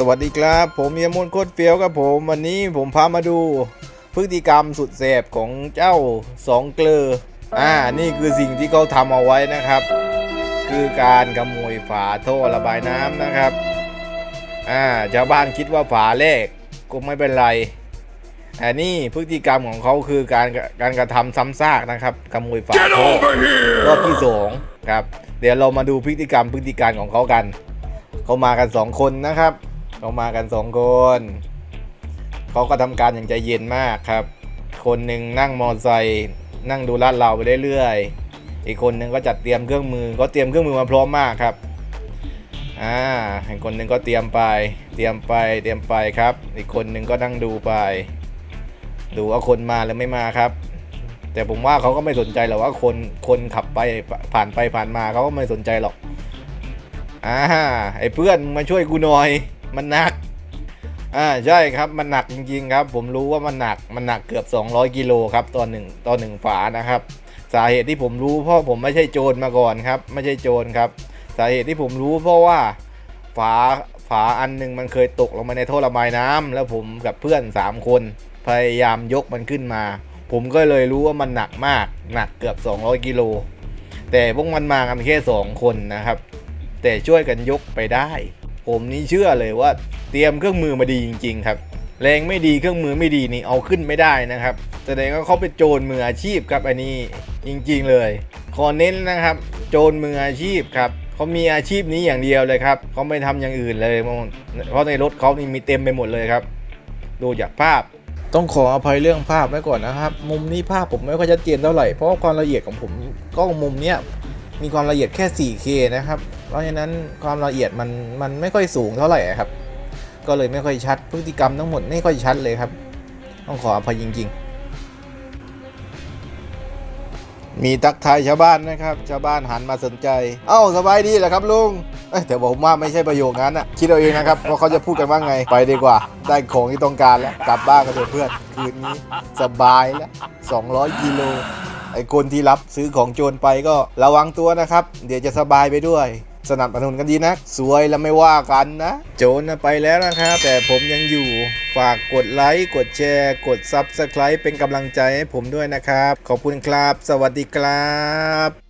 สวัสดีครับ ผมเมียมนโคตรเฟี้ยวครับผมวันนี้ผมพามาดูพฤติกรรมสุดแสบของเจ้าสองเกลออ่านี่คือสิ่งที่เขาทำเอาไว้นะครับ คือการขโมยฝาท่อระบายน้ำนะครับอ่าชาวบ้านคิดว่าฝาแรกก็ไม่เป็นไรอันนี้พฤติกรรมของเขาคือการการกระทำซ้ำซากนะครับขโมยฝา Get ท่อ over here! รอบที่สองครับ เดี๋ยวเรามาดูพฤติกรรมพฤติการของเขากันเขามากันสองคนนะครับ เขามากันสองคน เขาก็ทำการอย่างใจเย็นมากครับ คนหนึ่งนั่งมอไซค์นั่งดูลาดเราไปเรื่อยๆอีกคนหนึ่งก็จัดเตรียมเครื่องมือก็เตรียมเครื่องมือมาพร้อมมากครับอ่าอีกคนหนึ่งก็เตรียมไป เตรียมไปเตรียมไปครับ อีกคนหนึ่งก็นั่งดูไป ดูว่าคนมาหรือไม่มาครับ แต่ผมว่าเขาก็ไม่สนใจหรอกว่าคนคนขับไปผ่านไปผ่านมาเขาก็ไม่สนใจหรอกอ่าไอ้เพื่อนมาช่วยกูหน่อย มันหนัก อ่าใช่ครับมันหนักจริงๆครับ ผมรู้ว่ามันหนักมันหนักเกือบ 200กิโลครับตอนหนึ่งตอนหนึ่งฝานะครับ สาเหตุที่ผมรู้เพราะผมไม่ใช่โจรมาก่อนครับ ไม่ใช่โจรครับ สาเหตุที่ผมรู้เพราะว่าฝาฝาอันหนึ่งมันเคยตกลงมาในท่อระบายน้ำแล้วผมกับเพื่อน 3 คน พยายามยกมันขึ้นมา ผมก็เลยรู้ว่ามันหนักมาก หนักเกือบ 200กิโลแต่พวกมันมากันแค่ 2 คนนะครับ แต่ช่วยกันยกไปได้ ผมนี่เชื่อเลยว่าเตรียมเครื่องมือมาดีจริง ๆ ครับแรงไม่ดีเครื่องมือไม่ดีนี่เอาขึ้นไม่ได้นะครับแสดงว่าเขาเป็นโจรมืออาชีพครับอันนี้จริง ๆ เลยขอเน้นนะครับ โจรมืออาชีพครับเขามีอาชีพนี้อย่างเดียวเลยครับเขาไม่ทำอย่างอื่นเลยเพราะในรถเขานี่มีเต็มไปหมดเลยครับ ดูจากภาพ ต้องขออภัยเรื่องภาพไว้ก่อนนะครับ มุมนี้ภาพผมไม่ค่อยชัดเจนเท่าไหร่เพราะความละเอียดของผมกล้องมุมเนี้ยมีความละเอียดแค่ 4K นะครับ เพราะฉะนั้นความละเอียดมันมันไม่ค่อยสูงเท่าไหร่ครับ ก็เลยไม่ค่อยชัดพฤติกรรมทั้งหมดไม่ค่อยชัดเลยครับ ต้องขออภัยจริง ๆ มีทักทายชาวบ้านนะครับ ชาวบ้านหันมาสนใจ เอ้าสบายดีเหรอครับลุงเอ้ยแต่ผมว่าไม่ใช่ประโยคนั้นอะคิดเอาเองนะครับว่าเขาจะพูดกันว่าไงไปดีกว่า ได้ของที่ต้องการแล้วกลับบ้านกันเถอะเพื่อนคืนนี้สบายแล้ว200กิโลไอ้คนที่รับซื้อของโจรไปก็ระวังตัวนะครับ เดี๋ยวจะสบายไปด้วย สนับสนุนกันดีนะสวยแล้วไม่ว่ากันนะ โจนะไปแล้วนะครับ แต่ผมยังอยู่ฝากกดไลค์กดแชร์ กด Subscribe เป็นกำลังใจให้ผมด้วยนะครับ ขอบคุณครับ สวัสดีครับ